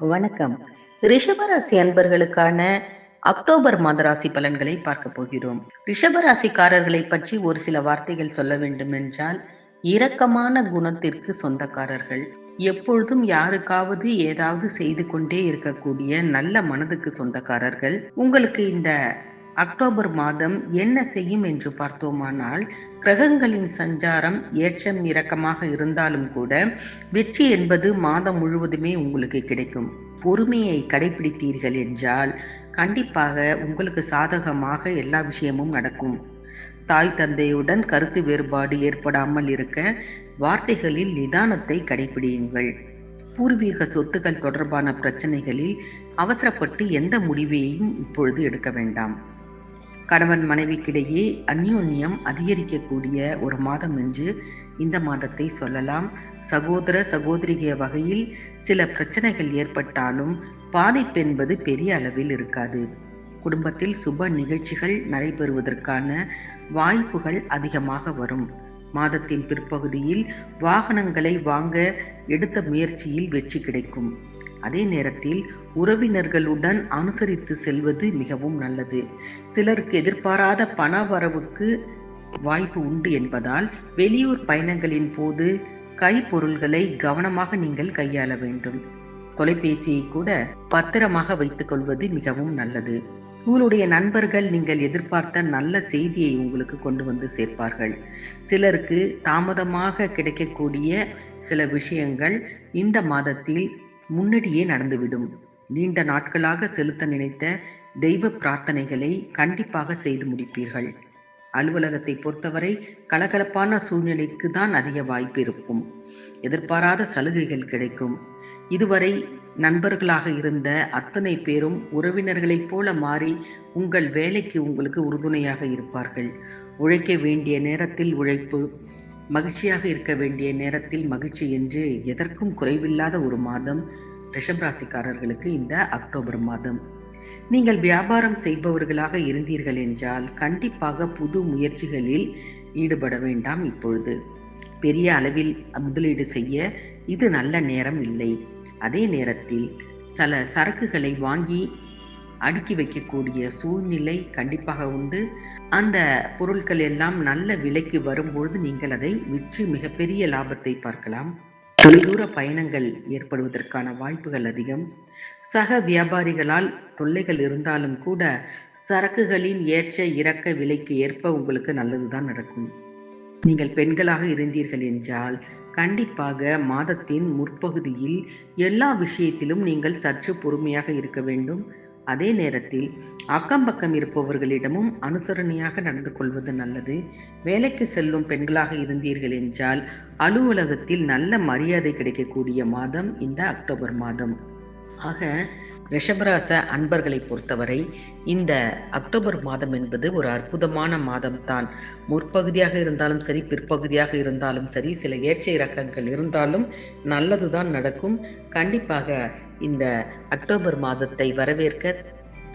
வணக்கம். ரிஷபராசி அன்பர்களுக்கான அக்டோபர் மாத ராசி பலன்களை பார்க்க போகிறோம். ரிஷபராசிக்காரர்களை பற்றி ஒரு சில வார்த்தைகள் சொல்ல வேண்டும் என்றால் இரக்கமான குணத்திற்கு சொந்தக்காரர்கள். எப்பொழுதும் யாருக்காவது ஏதாவது செய்து கொண்டே இருக்கக்கூடிய நல்ல மனதுக்கு சொந்தக்காரர்கள். உங்களுக்கு இந்த அக்டோபர் மாதம் என்ன செய்யும் என்று பார்த்தோமானால் கிரகங்களின் சஞ்சாரம் ஏற்றம் இறக்கமாக இருந்தாலும் கூட வெற்றி என்பது மாதம் முழுவதுமே உங்களுக்கு கிடைக்கும். பொறுமையை கடைபிடித்தீர்கள் என்றால் கண்டிப்பாக உங்களுக்கு சாதகமாக எல்லா விஷயமும் நடக்கும். தாய் தந்தையுடன் கருத்து வேறுபாடு ஏற்படாமல் இருக்க வார்த்தைகளில் நிதானத்தை கடைபிடியுங்கள் பூர்வீக சொத்துக்கள் தொடர்பான பிரச்சனைகளில் அவசரப்பட்டு எந்த முடிவையும் இப்பொழுது எடுக்க வேண்டாம். கணவன் மனைவிக்கிடையே அந்யோன்யம் அதிகரிக்கக்கூடிய ஒரு மாதம் என்று இந்த மாதத்தை சொல்லலாம். சகோதர சகோதரிகிய வகையில் சில பிரச்சனைகள் ஏற்பட்டாலும் பாதிப்பு என்பது பெரிய அளவில் இருக்காது. குடும்பத்தில் சுப நிகழ்ச்சிகள் நடைபெறுவதற்கான வாய்ப்புகள் அதிகமாக வரும். மாதத்தின் பிற்பகுதியில் வாகனங்களை வாங்க எடுத்த முயற்சியில் வெற்றி கிடைக்கும். அதே நேரத்தில் உறவினர்களுடன் அனுசரித்து செல்வது மிகவும் நல்லது. சிலருக்கு எதிர்பாராத பண வரவுக்கு வாய்ப்பு உண்டு என்பதால் வெளியூர் பயணங்களின் போது கைப்பொருள்களை கவனமாக நீங்கள் கையாள வேண்டும். தொலைபேசியை கூட பத்திரமாக வைத்துக் கொள்வது மிகவும் நல்லது. உங்களுடைய நண்பர்கள் நீங்கள் எதிர்பார்த்த நல்ல செய்தியை உங்களுக்கு கொண்டு வந்து சேர்ப்பார்கள். சிலருக்கு தாமதமாக கிடைக்கக்கூடிய சில விஷயங்கள் இந்த மாதத்தில் முன்னடியே நடந்துவிடும். நீண்ட நாட்களாக செலுத்த நினைத்த தெய்வ பிரார்த்தனைகளை கண்டிப்பாக செய்து முடிப்பீர்கள். அலுவலகத்தை பொறுத்தவரை கலகலப்பான சூழ்நிலைக்கு தான் அதிக வாய்ப்பு இருக்கும். எதிர்பாராத சலுகைகள் கிடைக்கும். இதுவரை நண்பர்களாக இருந்த அத்தனை பேரும் உறவினர்களைப் போல மாறி உங்கள் வேலைக்கு உங்களுக்கு உறுதுணையாக இருப்பார்கள். உழைக்க வேண்டிய நேரத்தில் உழைப்பு மகிழ்ச்சியாக இருக்க வேண்டிய நேரத்தில் மகிழ்ச்சி என்று எதற்கும் குறைவில்லாத ஒரு மாதம் ரிஷபராசிக்காரர்களுக்கு இந்த அக்டோபர் மாதம். நீங்கள் வியாபாரம் செய்பவர்களாக இருந்தீர்கள் என்றால் கண்டிப்பாக புது முயற்சிகளில் ஈடுபட வேண்டாம் இப்பொழுது. பெரிய அளவில் முதலீடு செய்ய இது நல்ல நேரம் இல்லை. அதே நேரத்தில் சில சரக்குகளை வாங்கி அடுக்கி வைக்கக்கூடிய சூழ்நிலை கண்டிப்பாக உண்டு. அந்த பொருட்கள் எல்லாம் நல்ல விலைக்கு வரும்பொழுது நீங்கள் அதை விற்று மிகப்பெரிய லாபத்தை பார்க்கலாம். தொலைதூர பயணங்கள் ஏற்படுவதற்கான வாய்ப்புகள் அதிகம். சக வியாபாரிகளால் தொல்லைகள் இருந்தாலும் கூட சரக்குகளின் ஏற்ற இறக்க விலைக்கு ஏற்ப உங்களுக்கு நல்லதுதான் நடக்கும். நீங்கள் பெண்களாக இருந்தீர்கள் என்றால் கண்டிப்பாக மாதத்தின் முற்பகுதியில் எல்லா விஷயத்திலும் நீங்கள் சற்று பொறுமையாக இருக்க வேண்டும். அதே நேரத்தில் அக்கம் பக்கம் இருப்பவர்களிடமும் அனுசரணையாக நடந்து கொள்வது நல்லது. வேலைக்கு செல்லும் பெண்களாக இருந்தீர்கள் என்றால் அலுவலகத்தில் நல்ல மரியாதை கிடைக்கக்கூடிய மாதம் இந்த அக்டோபர் மாதம். ஆக ரிஷபராச அன்பர்களை பொறுத்தவரை இந்த அக்டோபர் மாதம் என்பது ஒரு அற்புதமான மாதம் தான் முற்பகுதியாக இருந்தாலும் சரி பிற்பகுதியாக இருந்தாலும் சரி சில ஏற்ற இறக்கங்கள் இருந்தாலும் நல்லதுதான் நடக்கும். கண்டிப்பாக இந்த அக்டோபர் மாதத்தை வரவேற்க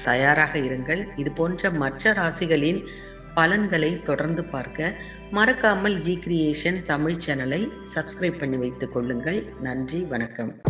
தயாராக இருங்கள். இது போன்ற மற்ற ராசிகளின் பலன்களை தொடர்ந்து பார்க்க மறக்காமல் ஜி கிரியேஷன் தமிழ் சேனலை சப்ஸ்கிரைப் பண்ணி வைத்துக் கொள்ளுங்கள். நன்றி வணக்கம்.